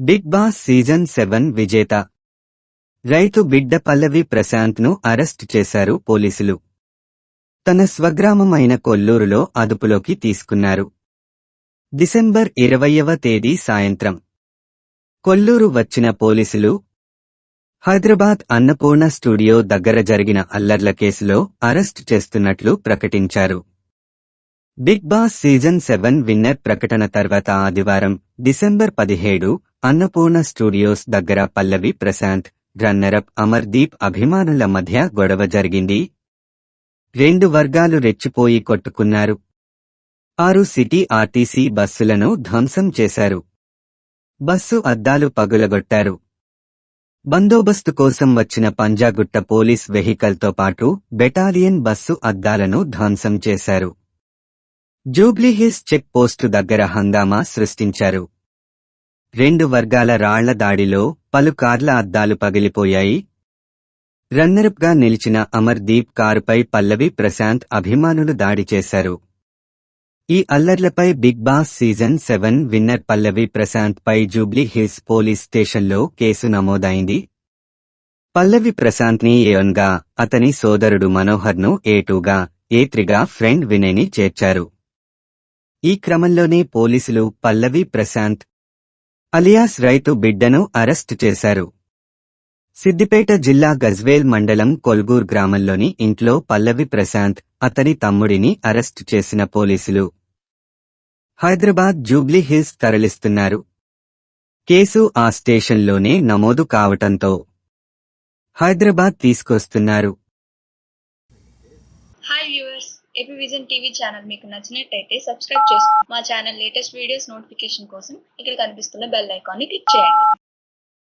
Big Boss season seven విజేత. రైతు బిడ్డ పల్లవి ప్రశాంత్ను అరెస్ట్ చేశారు పోలీసులు. తన స్వగ్రామమైన కొల్లూరులో అదుపులోకి తీసుకున్నారు. డిసెంబర్ ఇరవయవ తేదీ సాయంత్రం. కొల్లూరు వచ్చిన పోలీసులు హైదరాబాద్ అన్నపూర్ణ స్టూడియో దగ్గర జరిగిన అల్లర్ల కేసులో అరెస్ట్ చేస్తున్నట్లు ప్రకటించారు. Bigg Boss season seven winner ప్రకటన తర్వాత ఆదివారం డిసెంబర్ పదిహేడు అన్నపూర్ణ స్టూడియోస్ దగ్గర పల్లవి ప్రశాంత్ రన్నరప్ అమర్దీప్ అభిమానుల మధ్య గొడవ జరిగింది. రెండు వర్గాలు రెచ్చిపోయి కొట్టుకున్నారు. ఆరు సిటీ ఆర్టీసీ బస్సులను ధ్వంసం చేశారు. బస్సు అద్దాలు పగులగొట్టారు. బందోబస్తు కోసం వచ్చిన పంజాగుట్ట పోలీస్ వెహికల్తో పాటు బెటాలియన్ బస్సు అద్దాలను ధ్వంసం చేశారు. జూబ్లీహిల్స్ చెక్ పోస్టు దగ్గర హంగామా సృష్టించారు. రెండు వర్గాల రాళ్ళ దాడిలో పలు కార్ల అద్దాలు పగిలిపోయాయి. రన్నరప్గా నిలిచిన అమర్దీప్ కారుపై పల్లవి ప్రశాంత్ అభిమానులు దాడి చేశారు. ఈ అల్లర్లపై Bigg Boss season seven winner Pallavi Prashanth పై జూబ్లీ హిల్స్ పోలీస్ స్టేషన్లో కేసు నమోదైంది. పల్లవి ప్రశాంత్ని అతని సోదరుడు మనోహర్ను ఏటూగా ఏత్రిగా ఫ్రెండ్ వినయ్ని చేర్చారు. ఈ క్రమంలోనే పోలీసులు పల్లవి ప్రశాంత్ అలియాస్ రైతు బిడ్డను అరెస్టు చేశారు. సిద్దిపేట జిల్లా గజ్వేల్ మండలం కొల్గూర్ గ్రామంలోని ఇంట్లో పల్లవి ప్రశాంత్ అతని తమ్ముడిని అరెస్టు చేసిన పోలీసులు. హైదరాబాద్ జూబ్లీ హిల్స్ తరలిస్తున్నారు. కేసు ఆ స్టేషన్లోనే నమోదు కావటంతో హైదరాబాద్ తీసుకొస్తున్నారు. Hi AP vision TV channel మీకు నచ్చినట్టయితే సబ్స్క్రైబ్ చేసుకోండి మా ఛానల్ లేటెస్ట్ వీడియోస్ నోటిఫికేషన్ కోసం ఇక్కడ కనిపిస్తున్న బెల్ ఐకాన్ని క్లిక్ చేయండి.